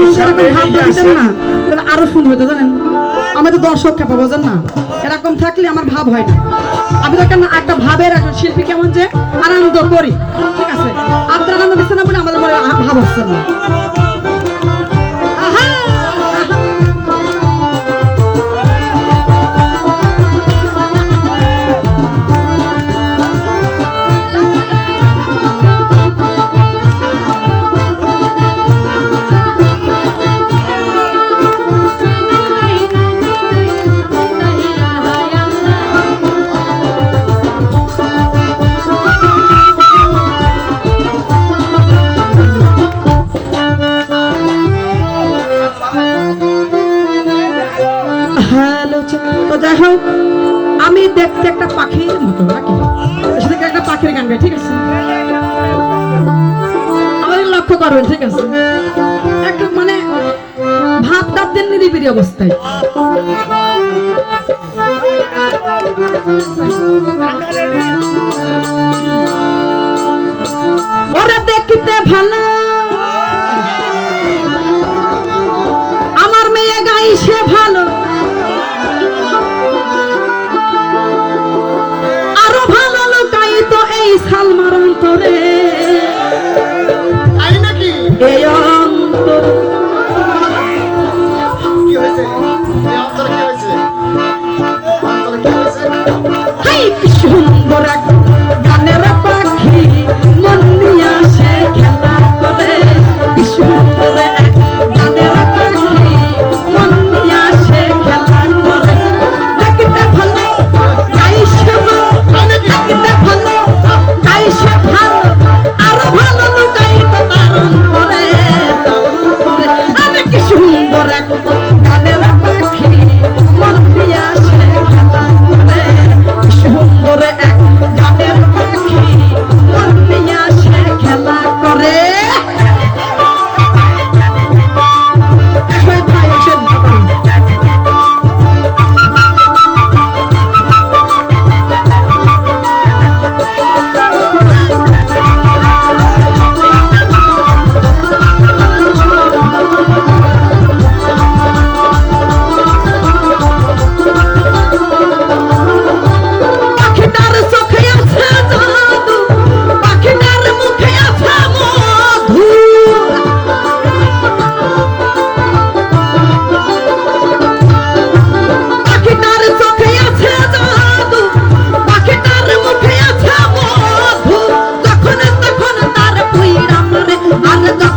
কথা এরকম ভাব দিতেন না। তাহলে আরও সুন্দর হতো জানেন? আমাদের দর্শক খেপা বোঝেন না? এরকম থাকলে আমার ভাব হয় না। আমি তো কেন একটা ভাবের একজন শিল্পী কেমন যে আনন্দ করি ঠিক আছে? আপনার আনন্দ দিচ্ছে না বলে আমাদের মনে ভাব হচ্ছে না। আমি দেখতে একটা পাখির মতো, নাকি? সেদিকে একটা পাখির গান গাই ঠিক আছে। আমাদের লক্ষ্য করবেন, ঠিক আছে? একটু মানে ভাব দেন নিরিবিরি অবস্থায়। ওরা দেখতে ভালো নাকি এই আর